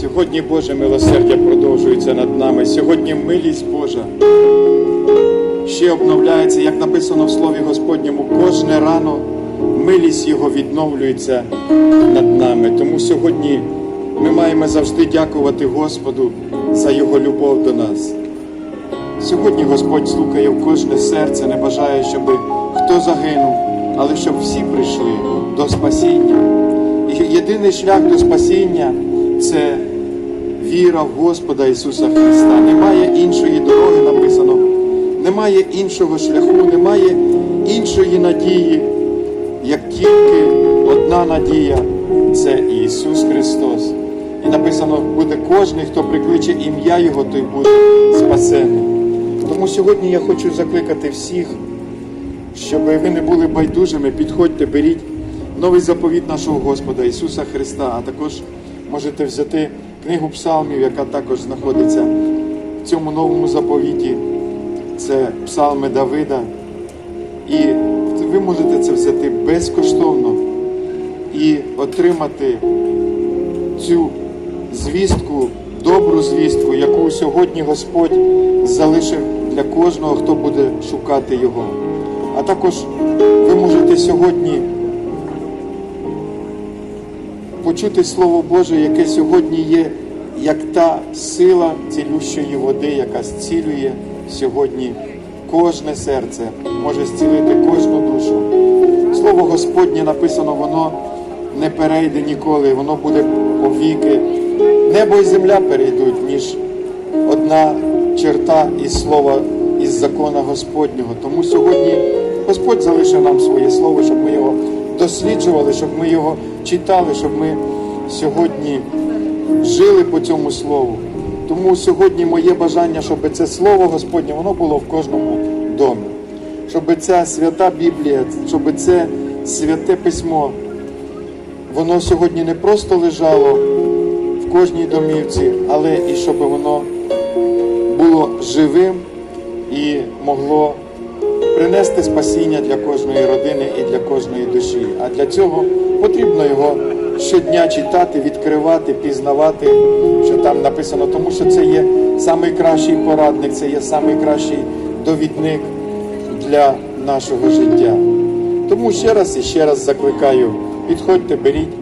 Сьогодні Боже милосердя продовжується над нами. Сьогодні милість Божа ще обновляється, як написано в Слові Господньому, кожне рано милість Його відновлюється над нами. Тому сьогодні ми маємо завжди дякувати Господу за Його любов до нас. Сьогодні Господь стукає в кожне серце, не бажає, щоб хто загинув, але щоб всі прийшли до спасіння. І єдиний шлях до спасіння це віра в Господа Ісуса Христа. Немає іншої дороги написано, немає іншого шляху, немає іншої надії, як тільки одна надія це Ісус Христос. І написано, буде кожен, хто прикличе ім'я Його, той буде спасений. Тому сьогодні я хочу закликати всіх, щоб ви не були байдужими, підходьте, беріть новий заповіт нашого Господа Ісуса Христа, а також можете взяти книгу псалмів, яка також знаходиться в цьому новому заповіті. Це псалми Давида. І ви можете це взяти безкоштовно і отримати цю звістку, добру звістку, яку сьогодні Господь залишив для кожного, хто буде шукати Його. А також ви можете сьогодні почути Слово Боже, яке сьогодні є, як та сила цілющої води, яка зцілює сьогодні кожне серце, може зцілити кожну душу. Слово Господнє написано, воно не перейде ніколи, воно буде повіки. Небо і земля перейдуть, ніж одна черта із слова, із закона Господнього. Тому сьогодні Господь залишив нам своє слово, щоб ми його досліджували, щоб ми його читали, щоб ми сьогодні жили по цьому слову. Тому сьогодні моє бажання, щоб це слово Господнє воно було в кожному домі, щоб ця свята Біблія, щоб це святе письмо, воно сьогодні не просто лежало в кожній домівці, але і щоб воно було живим і могло принести спасіння для кожної родини і для кожної душі. А для цього потрібно його щодня читати, відкривати, пізнавати, що там написано, тому що це є найкращий порадник, це є найкращий довідник для нашого життя. Тому ще раз і ще раз закликаю, підходьте, беріть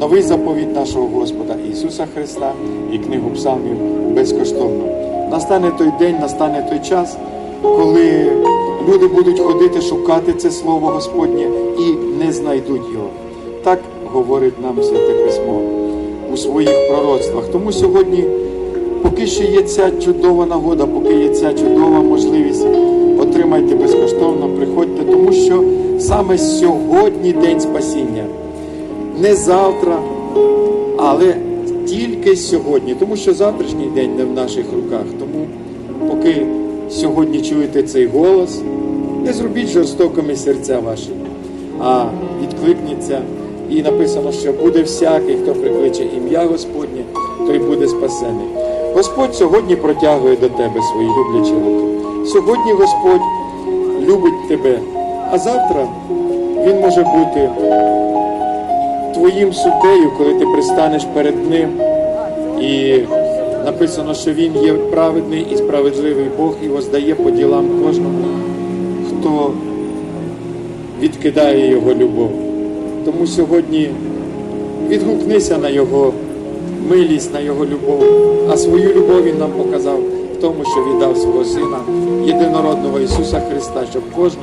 новий заповіт нашого Господа Ісуса Христа і книгу псалмів безкоштовно. Настане той день, настане той час, коли люди будуть ходити шукати це Слово Господнє і не знайдуть його. Так говорить нам Святе Письмо у своїх пророцтвах. Тому сьогодні, поки ще є ця чудова нагода, поки є ця чудова можливість, отримайте безкоштовно, приходьте, тому що саме сьогодні день спасіння, не завтра, але тільки сьогодні, тому що завтрашній день не в наших руках. Тому поки сьогодні чуєте цей голос, не зробіть жорстокими серця ваші, а відкликніться. І написано, що буде всякий, хто прикличе ім'я Господнє, той буде спасений. Господь сьогодні протягує до тебе свої люблячі руки. Сьогодні Господь любить тебе, а завтра Він може бути твоїм суддею, коли ти пристанеш перед Ним. І написано, що Він є праведний і справедливий Бог і воздає по ділам кожному, хто відкидає Його любов. Тому сьогодні відгукнися на Його милість, на Його любов, а свою любов Він нам показав в тому, що віддав свого Сина, єдинородного Ісуса Христа, щоб кожен,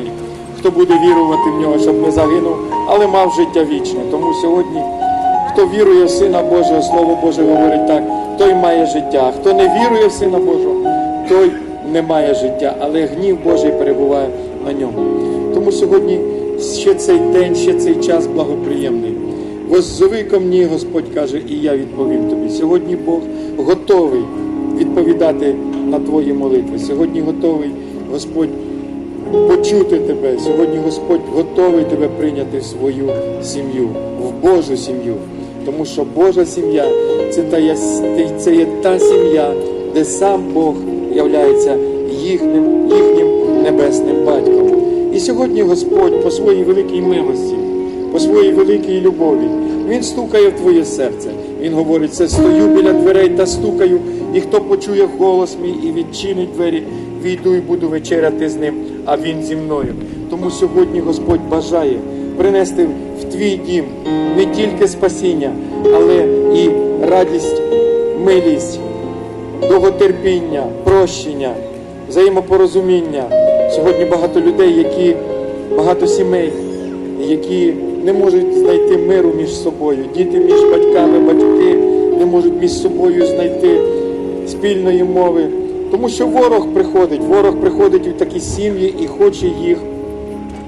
хто буде вірувати в нього, щоб не загинув, але мав життя вічне. Тому сьогодні, хто вірує в Сина Божого, Слово Боже говорить так, той має життя. Хто не вірує в Сина Божого, той не має життя, але гнів Божий перебуває на ньому. Тому сьогодні ще цей день, ще цей час благоприємний. Воззови ко мені, Господь каже, і я відповім тобі. Сьогодні Бог готовий відповідати на твої молитви. Сьогодні готовий Господь почути тебе. Сьогодні Господь готовий тебе прийняти в свою сім'ю, в Божу сім'ю. Тому що Божа сім'я це, та, є- це є та сім'я, де сам Бог являється їхнім, їхнім небесним батьком. І сьогодні Господь по своїй великій милості, по своїй великій любові, Він стукає в твоє серце. Він говорить, це стою біля дверей та стукаю, і хто почує голос мій і відчинить двері, війду і буду вечеряти з ним, а він зі мною. Тому сьогодні Господь бажає принести в твій дім не тільки спасіння, але і радість, милість, довготерпіння, прощення, взаємопорозуміння. Сьогодні багато людей, які багато сімей, які не можуть знайти миру між собою. Діти між батьками, батьки не можуть між собою знайти спільної мови. Тому що ворог приходить, ворог приходить у такі сім'ї і хоче їх,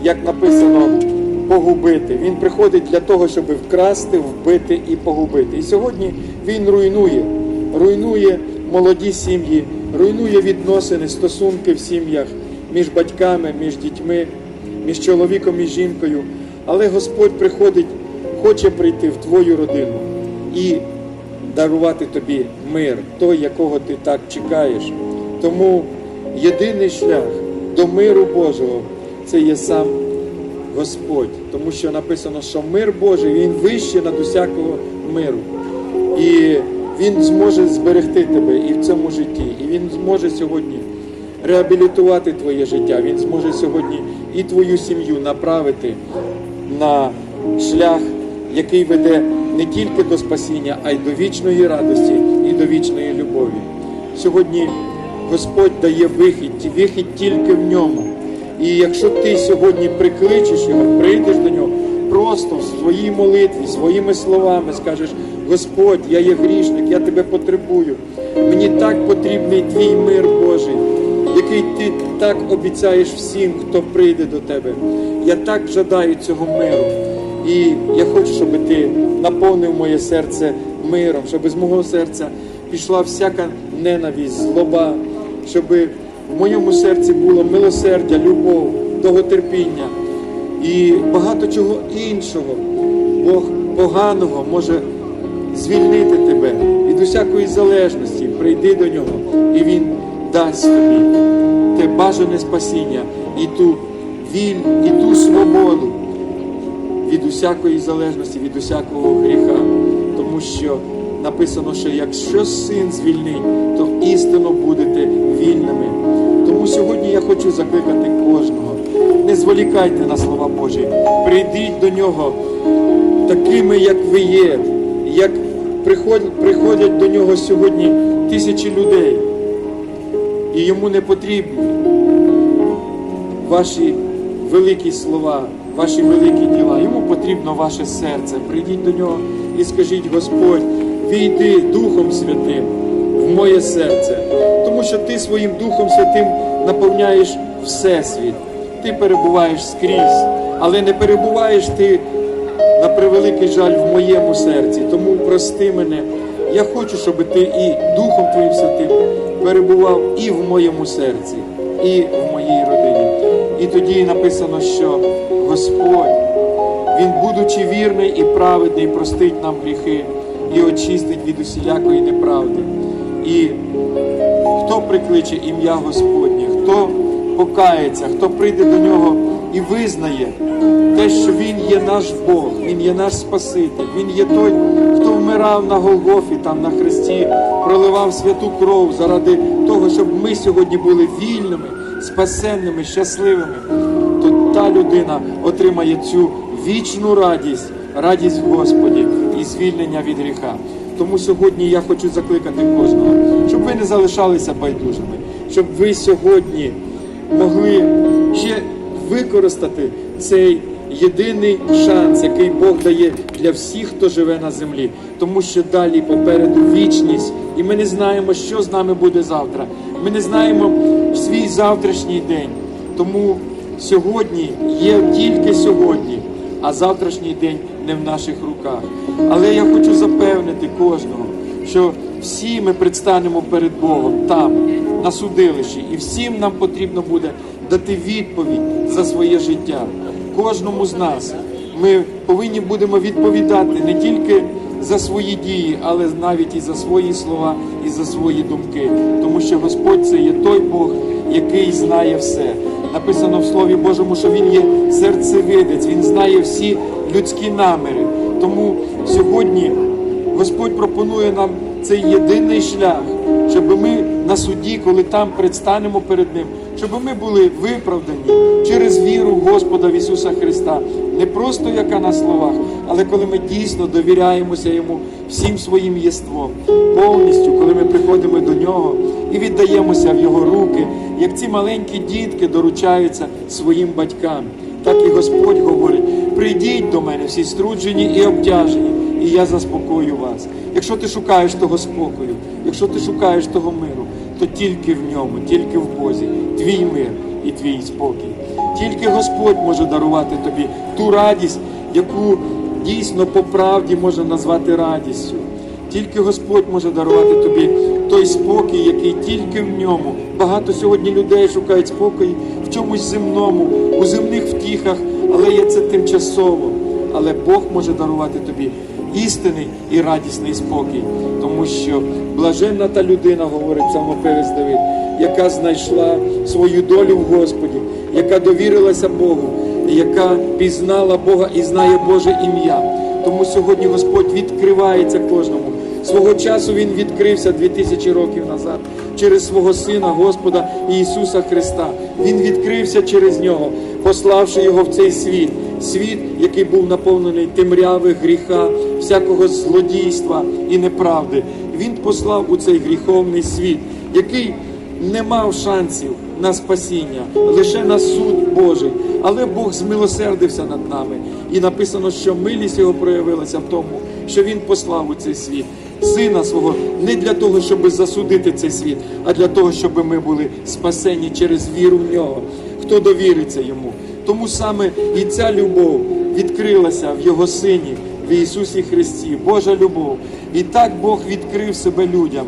як написано, погубити. Він приходить для того, щоб вкрасти, вбити і погубити. І сьогодні він руйнує, руйнує молоді сім'ї, руйнує відносини, стосунки в сім'ях між батьками, між дітьми, між чоловіком і жінкою. Але Господь приходить, хоче прийти в твою родину і дарувати тобі мир, той, якого ти так чекаєш. Тому єдиний шлях до миру Божого це є сам Господь, тому що написано, що мир Божий він вищий над усякого миру. І Він зможе зберегти тебе і в цьому житті. І Він зможе сьогодні реабілітувати твоє життя. Він зможе сьогодні і твою сім'ю направити на шлях, який веде не тільки до спасіння, а й до вічної радості і до вічної любові. Сьогодні Господь дає вихід, вихід тільки в ньому. І якщо ти сьогодні прикличеш його, прийдеш до нього, просто в своїй молитві, своїми словами скажеш: Господь, я є грішник, я тебе потребую. Мені так потрібний твій мир Божий, який ти так обіцяєш всім, хто прийде до тебе. Я так жадаю цього миру. І я хочу, щоб ти наповнив моє серце миром, щоб з мого серця пішла всяка ненависть, злоба, щоб в моєму серці було милосердя, любов, довготерпіння і багато чого іншого. Бог поганого може звільнити тебе від усякої залежності. Прийди до нього, і Він дасть тобі те бажане спасіння і ту віль, і ту свободу від усякої залежності, від усякого гріха. Тому що написано, що якщо син звільнить, то істинно будете вільними. Тому сьогодні я хочу закликати кожного. Не зволікайте на слова Божі. Прийдіть до нього такими, як ви є, як приходять, до нього сьогодні тисячі людей. І йому не потрібні ваші великі слова, ваші великі діла. Йому потрібно ваше серце. Прийдіть до нього і скажіть, Господь, війди Духом Святим в моє серце, тому що ти своїм Духом Святим наповняєш Всесвіт. Ти перебуваєш скрізь, але не перебуваєш ти на превеликий жаль в моєму серці. Тому прости мене. Я хочу, щоб ти і Духом Твоїм Святим перебував і в моєму серці, і в моїй родині. І тоді написано, що Господь, Він, будучи вірний і праведний, простить нам гріхи і очистить від усілякої неправди. І хто прикличе ім'я Господнє, хто покається, хто прийде до нього і визнає те, що Він є наш Бог, Він є наш Спаситель, Він є той, хто вмирав на Голгофі, там на хресті, проливав святу кров заради того, щоб ми сьогодні були вільними, спасенними, щасливими, то та людина отримає цю вічну радість, радість в Господі і звільнення від гріха. Тому сьогодні я хочу закликати кожного, щоб ви не залишалися байдужими, щоб ви сьогодні могли ще використати цей єдиний шанс, який Бог дає для всіх, хто живе на землі, тому що далі попереду вічність, і ми не знаємо, що з нами буде завтра. Ми не знаємо свій завтрашній день. Тому сьогодні є тільки сьогодні, а завтрашній день не в наших руках. Але я хочу запевнити кожного, що всі ми предстанемо перед Богом там, на судилищі, і всім нам потрібно буде дати відповідь за своє життя. Кожному з нас ми повинні будемо відповідати не тільки за свої дії, але навіть і за свої слова, і за свої думки. Тому що Господь це є той Бог, який знає все. Написано в Слові Божому, що Він є серцевидець, Він знає всі людські наміри. Тому сьогодні Господь пропонує нам цей єдиний шлях, щоб ми на суді, коли там предстанемо перед Ним, щоб ми були виправдані через віру Господа в Ісуса Христа, не просто яка на словах, але коли ми дійсно довіряємося Йому всім своїм єством, повністю, коли ми приходимо до Нього і віддаємося в Його руки, як ці маленькі дітки доручаються своїм батькам. Так і Господь говорить: прийдіть до мене всі струджені і обтяжені, і я заспокою вас. Якщо ти шукаєш того спокою, якщо ти шукаєш того миру, то тільки в ньому, тільки в Бозі, твій мир і твій спокій. Тільки Господь може дарувати тобі ту радість, яку дійсно по правді можна назвати радістю. Тільки Господь може дарувати тобі той спокій, який тільки в ньому. Багато сьогодні людей шукають спокій в чомусь земному, у земних втіхах, але є це тимчасово. Але Бог може дарувати тобі істинний і радісний спокій, тому що блаженна та людина, говорить самопевець Давид, яка знайшла свою долю в Господі, яка довірилася Богу, яка пізнала Бога і знає Боже ім'я. Тому сьогодні Господь відкривається кожному. Свого часу Він відкрився 2000 років назад через свого Сина Господа Ісуса Христа. Він відкрився через нього, пославши його в цей світ. Світ, який був наповнений темряви, гріха, всякого злодійства і неправди. Він послав у цей гріховний світ, який не мав шансів на спасіння, лише на суд Божий. Але Бог змилосердився над нами. І написано, що милість його проявилася в тому, що Він послав у цей світ сина свого не для того, щоб засудити цей світ, а для того, щоб ми були спасені через віру в нього. Хто довіриться йому? Тому саме і ця любов відкрилася в Його Сині, в Ісусі Христі, Божа любов. І так Бог відкрив себе людям.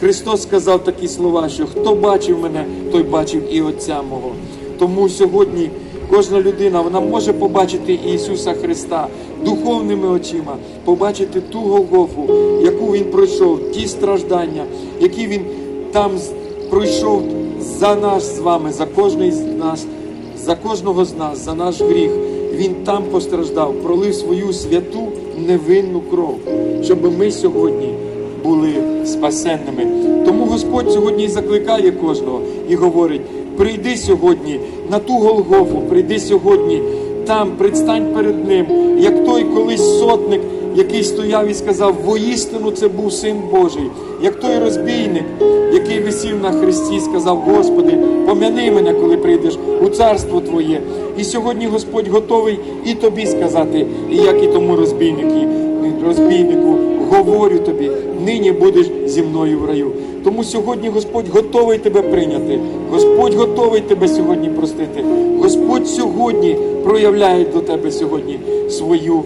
Христос сказав такі слова, що хто бачив мене, той бачив і Отця мого. Тому сьогодні кожна людина вона може побачити Ісуса Христа духовними очима, побачити ту Голгофу, яку Він пройшов, ті страждання, які Він там пройшов за нас з вами, за кожний з нас, за кожного з нас, за наш гріх. Він там постраждав, пролив свою святу невинну кров, щоб ми сьогодні були спасенними. Тому Господь сьогодні закликає кожного і говорить: прийди сьогодні на ту Голгофу, прийди сьогодні там, предстань перед ним, як той колись сотник, який стояв і сказав: воістину це був син Божий, як той розбійник, який висів на хресті, сказав: Господи, пом'яни мене, коли прийдеш у царство Твоє. І сьогодні Господь готовий і тобі сказати, і як і тому розбійнику, розбійнику, говорю тобі, нині будеш зі мною в раю. Тому сьогодні Господь готовий тебе прийняти. Господь готовий тебе сьогодні простити. Господь сьогодні проявляє до тебе сьогодні свою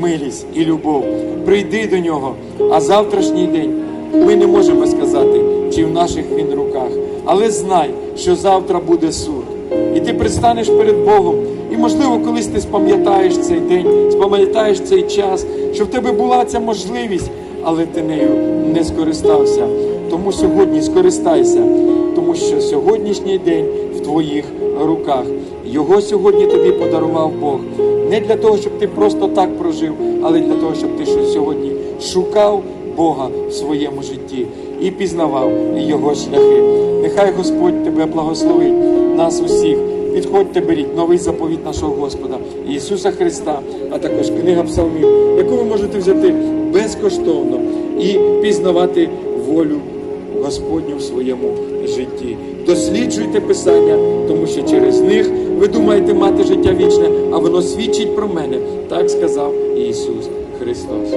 милість і любов. Прийди до нього. А завтрашній день ми не можемо сказати, чи в наших він руках. Але знай, що завтра буде суд. І ти предстанеш перед Богом. І, можливо, колись ти спам'ятаєш цей день, спам'ятаєш цей час, що в тебе була ця можливість, але ти нею не скористався. Тому сьогодні скористайся, тому що сьогоднішній день в твоїх руках. Його сьогодні тобі подарував Бог. Не для того, щоб ти просто так прожив, але для того, щоб ти що сьогодні шукав Бога в своєму житті і пізнавав Його шляхи. Нехай Господь тебе благословить, нас усіх. Підходьте, беріть новий заповіт нашого Господа Ісуса Христа, а також книга Псалмів, яку ви можете взяти безкоштовно і пізнавати волю Господню в своєму житті. Досліджуйте Писання, тому що через них ви думаєте мати життя вічне, а воно свідчить про мене, так сказав Ісус Христос.